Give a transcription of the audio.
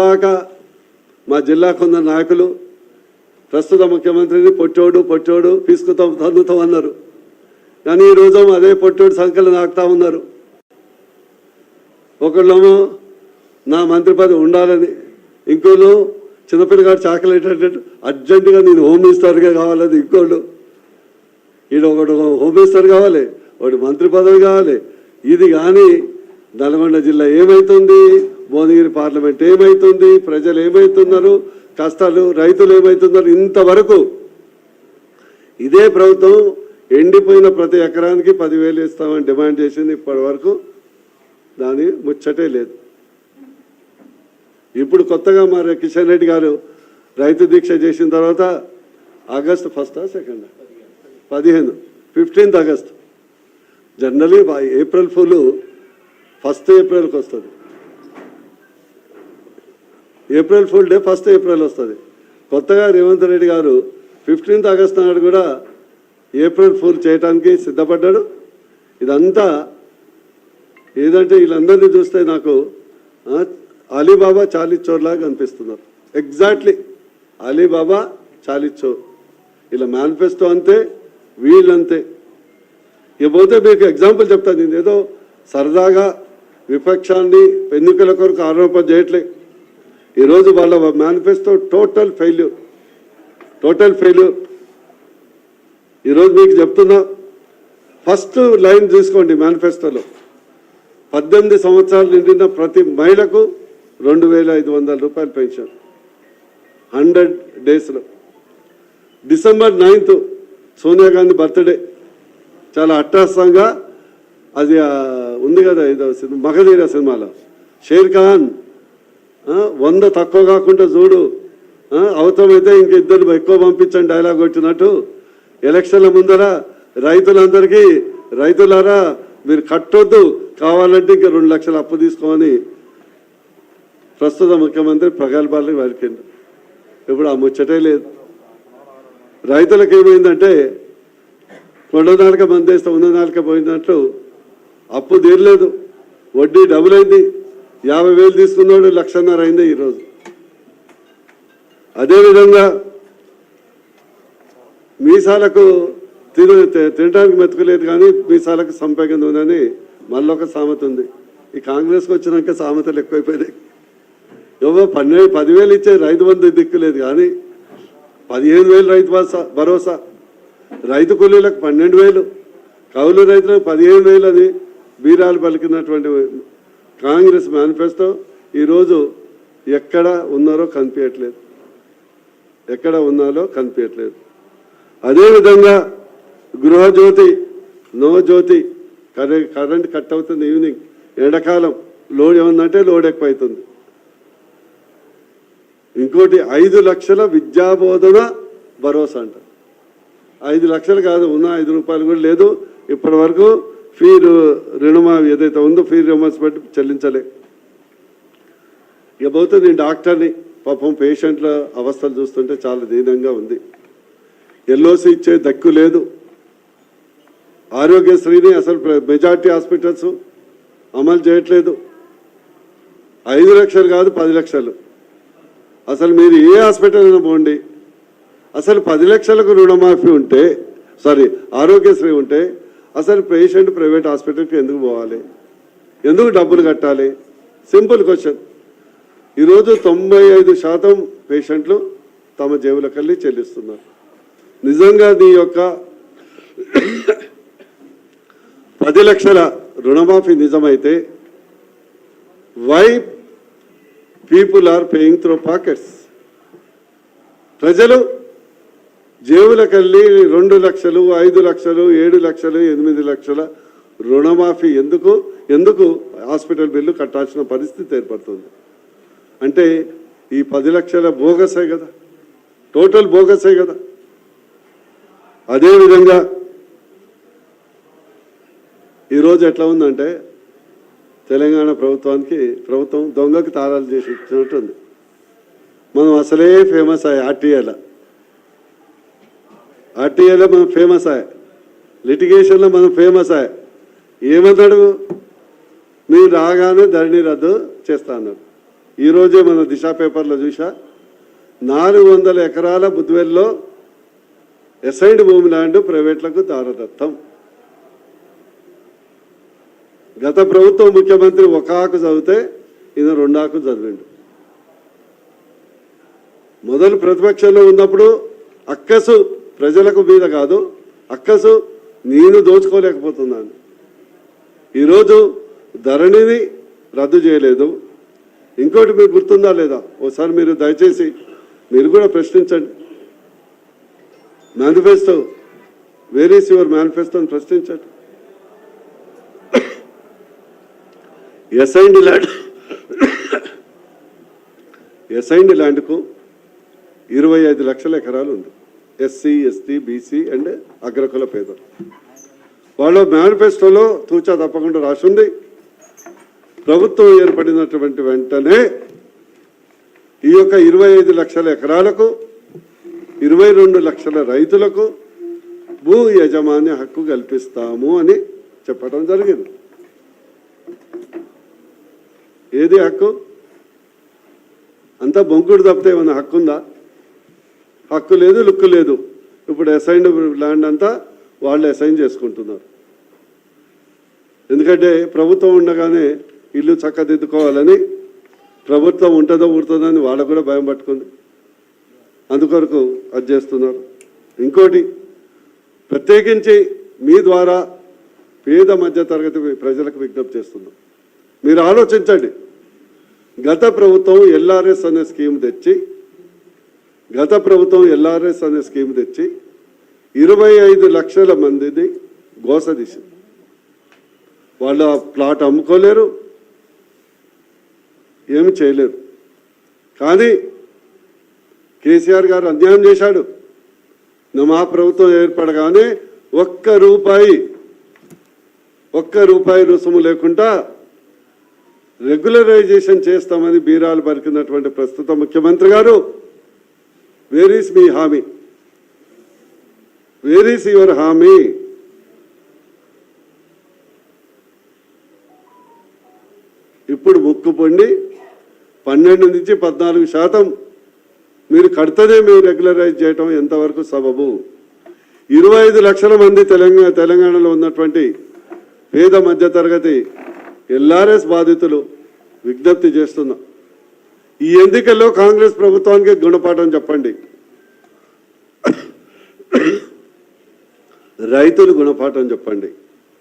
దాకా మా జిల్లా కొందరు నాయకులు ప్రస్తుత ముఖ్యమంత్రిని పొట్టోడు పొట్టోడు పీసుకుతాం తన్నుతాం అన్నారు. కానీ ఈరోజు అదే పొట్టోడు సంఖ్యలు నాకుతా ఉన్నారు. ఒకళ్ళేమో నా మంత్రి పదవి ఉండాలని ఇంకోళ్ళు చిన్నపిల్లగాడు చాకలేటట్టు అర్జెంటుగా నేను హోమ్ మినిస్టర్గా కావాలని ఇంకోళ్ళు. ఈడ ఒకడు హోమ్ మినిస్టర్ కావాలి ఒకటి మంత్రి పదవి కావాలి. ఇది కానీ నల్గొండ జిల్లా ఏమవుతుంది భువనగిరి పార్లమెంట్ ఏమవుతుంది ప్రజలు ఏమవుతున్నారు కష్టాలు రైతులు ఏమవుతున్నారు ఇంతవరకు ఇదే ప్రభుత్వం ఎండిపోయిన ప్రతి ఎకరానికి పదివేలు ఇస్తామని డిమాండ్ చేసింది ఇప్పటి వరకు. దాని ముచ్చటే లేదు. ఇప్పుడు కొత్తగా మరి కిషన్ రెడ్డి గారు రైతు దీక్ష చేసిన తర్వాత ఆగస్టు ఫస్టా సెకండా? పదిహేను. Fifteenth August. Generally April fool first ఏప్రిల్కి వస్తుంది. April fool day first April వస్తుంది. కొత్తగా రేవంత్ రెడ్డి గారు ఫిఫ్టీన్త్ ఆగస్ట్ నాడు కూడా ఏప్రిల్ ఫుల్ చేయడానికి సిద్ధపడ్డాడు. ఇదంతా ఏదంటే వీళ్ళందరినీ చూస్తే నాకు అలీబాబా చాలీ అనిపిస్తున్నారు. ఎగ్జాక్ట్లీ అలీబాబా చాలీ ఇలా మేనిఫెస్టో అంతే వీళ్ళంతే. ఇక పోతే మీకు ఎగ్జాంపుల్ చెప్తాను. నేను ఏదో సరదాగా విపక్షాన్ని ఎన్నికల కొరకు ఆరోపణ చేయట్లేదు ఈరోజు వాళ్ళ manifesto total failure. Total failure. ఈరోజు మీకు చెప్తున్నా ఫస్ట్ లైన్ చూసుకోండి మేనిఫెస్టోలో. పద్దెనిమిది సంవత్సరాలు నిండిన ప్రతి మహిళకు రెండు వేల ఐదు వందల రూపాయలు పెన్షన్. హండ్రెడ్ డేస్లో. December ninth Sonia Gandhi birthday. చాలా అట్రాసంగా అది ఉంది కదా ఏదో సినిమా మగధీర సినిమాలో. షేర్ ఖాన్. వంద తక్కువ కాకుండా చూడు. అవసరమైతే ఇంక ఇద్దరు ఎక్కువ పంపించండి డైలాగ్ వచ్చినట్టు. ఎలక్షన్ల ముందర రైతులందరికీ రైతులారా మీరు కట్టొద్దు. కావాలంటే ఇంక రెండు లక్షలు అప్పు తీసుకోమని ప్రస్తుత ముఖ్యమంత్రి ప్రగల్భాలు వరికిండు ఇప్పుడు ఆ ముచ్చటే లేదు. రైతులకు ఏమైందంటే కొండ మందేస్తే ఉన్న పోయినట్టు పోయినట్లు అప్పు తీరలేదు. వడ్డీ డబుల్ అయింది. యాభై వేలు తీసుకున్నాడు లక్షన్నర అయిందే ఈరోజు. అదేవిధంగా మీసాలకు తిన తినడానికి మెతుకులేదు కానీ మీసాలకు సంపేగం ఉందని మళ్ళొక సామెత ఉంది. ఈ కాంగ్రెస్కి వచ్చినాక సామెతలు ఎక్కువైపోయినాయి. ఏవో పన్నెండు పదివేలు ఇచ్చే రైతు బంధు దిక్కులేదు కానీ పదిహేను వేలు రైతు భరోసా భరోసా. రైతు కూలీలకు పన్నెండు వేలు కౌలు రైతులకు పదిహేను వేలు అని బీరాలు పలికినటువంటి కాంగ్రెస్ మేనిఫెస్టో ఈరోజు ఎక్కడ ఉన్నారో కనిపించట్లేదు. ఎక్కడ ఉన్నారో కనిపించట్లేదు. అదేవిధంగా గృహజ్యోతి నో జ్యోతి కరె కరెంట్ కట్ అవుతుంది ఈవినింగ్. ఎండాకాలం లోడ్ ఏముందంటే లోడ్ ఎక్కువ అవుతుంది ఇంకోటి ఐదు లక్షల విద్యాబోధన భరోసా అంట. ఐదు లక్షలు కాదు ఉన్న ఐదు రూపాయలు కూడా లేదు. ఇప్పటి వరకు ఫీరు రుణమాఫీ రుణమా ఏదైతే ఉందో ఫీ రిమర్స్మెంట్ చెల్లించలే. ఇక పోతే నేను డాక్టర్ని పాపం పేషెంట్ల అవస్థలు చూస్తుంటే చాలా దీనంగా ఉంది. ఎల్ఓసి ఇచ్చే దక్కు లేదు. ఆరోగ్యశ్రీని అసలు మెజార్టీ హాస్పిటల్స్ అమలు చేయట్లేదు. ఐదు లక్షలు కాదు పది లక్షలు. అసలు మీరు ఏ హాస్పిటల్ అయినా పోండి. అసలు పది లక్షలకు రుణమాఫీ ఉంటే సారీ ఆరోగ్యశ్రీ ఉంటే అసలు పేషెంట్ ప్రైవేట్ హాస్పిటల్కి ఎందుకు పోవాలి? ఎందుకు డబ్బులు కట్టాలి? Simple question. ఈరోజు తొంభై ఐదు శాతం పేషెంట్లు తమ జేబులకల్లి చెల్లిస్తున్నారు. నిజంగా నీ యొక్క పది లక్షల రుణమాఫీ నిజమైతే why people are paying through pockets ప్రజలు జేబులకెళ్ళి రెండు లక్షలు ఐదు లక్షలు ఏడు లక్షలు ఎనిమిది లక్షల రుణమాఫీ ఎందుకు? ఎందుకు హాస్పిటల్ బిల్లు కట్టాల్సిన పరిస్థితి ఏర్పడుతుంది? అంటే ఈ పది లక్షల బోగసే కదా. టోటల్ బోగసే కదా. అదేవిధంగా ఈరోజు ఎట్లా ఉందంటే తెలంగాణ ప్రభుత్వానికి ప్రభుత్వం దొంగకు తారాలు చేసి ఇచ్చినట్టుంది. మనం అసలే ఫేమస్ అయ్యి ఆర్టీఏలా ఆర్టీఏలో మనం ఫేమస్ అయ్యాయి లిటిగేషన్లో మనం ఫేమస్ అయ్యాయి ఏమన్నాడు మీరు రాగానే ధరణి రద్దు చేస్తా అన్నాడు. ఈరోజే మన దిశ పేపర్లో చూసా నాలుగు వందల ఎకరాల బుద్వేల్లో ఎసైడ్ భూమి ల్యాండ్ ప్రైవేట్లకు దారదత్తం. గత ప్రభుత్వం ముఖ్యమంత్రి ఒక ఆకు చదివితే ఈయన రెండు ఆకు చదివిండు. మొదలు ప్రతిపక్షంలో ఉన్నప్పుడు అక్కసు ప్రజలకు మీద కాదు అక్కసు నేను దోచుకోలేకపోతున్నాను ఈరోజు ధరణిని రద్దు చేయలేదు ఇంకోటి మీకు గుర్తుందా లేదా ఓసారి మీరు దయచేసి మీరు కూడా ప్రశ్నించండి మేనిఫెస్టో వేరీస్ యువర్ మేనిఫెస్టోని ప్రశ్నించండి ఎస్ఐండి ల్యాండ్ ఎస్ఐండి ల్యాండ్కు ఇరవై ఐదు లక్షల ఎకరాలు ఉంది ఎస్సీ ఎస్టీ బీసీ అండ్ అగ్రకుల పేద వాళ్ళ మేనిఫెస్టోలో తూచా తప్పకుండా రాసింది. ప్రభుత్వం ఏర్పడినటువంటి వెంటనే ఈ యొక్క ఇరవై ఐదు లక్షల ఎకరాలకు ఇరవై రెండు లక్షల రైతులకు భూ యజమాని హక్కు కల్పిస్తాము అని చెప్పడం జరిగింది. ఏది హక్కు? అంతా బొంకుడు తప్పితే ఏమైనా హక్కు ఉందా హక్కు లేదు లుక్కు లేదు. ఇప్పుడు అసైన్ ల్యాండ్ అంతా వాళ్ళు అసైన్ చేసుకుంటున్నారు. ఎందుకంటే ప్రభుత్వం ఉండగానే ఇల్లు చక్కదిద్దుకోవాలని ప్రభుత్వం ఉంటుందో ఊడుతుందో అని వాళ్ళకు కూడా భయం పట్టుకుంది. అందుకొరకు అది చేస్తున్నారు. ఇంకోటి ప్రత్యేకించి మీ ద్వారా పేద మధ్య తరగతి ప్రజలకు విజ్ఞప్తి చేస్తున్నాం. మీరు ఆలోచించండి. గత ప్రభుత్వం ఎల్ఆర్ఎస్ అనే స్కీమ్ తెచ్చి గత ప్రభుత్వం ఎల్ఆర్ఎస్ అనే స్కీమ్ తెచ్చి ఇరవై ఐదు లక్షల మందిని గోసదీసింది వాళ్ళ ప్లాట్ అమ్ముకోలేరు ఏమి చేయలేరు. కానీ కేసీఆర్ గారు అన్యాయం చేశాడు. మా ప్రభుత్వం ఏర్పడగానే ఒక్క రూపాయి ఒక్క రూపాయి రుసుము లేకుండా రెగ్యులరైజేషన్ చేస్తామని బీరాలు పరికినటువంటి ప్రస్తుత ముఖ్యమంత్రి గారు వేర్ ఈస్ మీ హామీ వేర్ ఈస్ యువర్ హామీ ఇప్పుడు ముక్కు పొండి పన్నెండు నుంచి పద్నాలుగు శాతం మీరు కడితేనే మేము రెగ్యులరైజ్ చేయటం ఎంతవరకు సబబు? ఇరవై ఐదు లక్షల మంది తెలంగాణ తెలంగాణలో ఉన్నటువంటి పేద మధ్యతరగతి ఎల్ఆర్ఎస్ బాధితులు విజ్ఞప్తి చేస్తున్నాం. ఈ ఎన్నికల్లో కాంగ్రెస్ ప్రభుత్వానికి గుణపాఠం చెప్పండి. రైతులు గుణపాఠం చెప్పండి.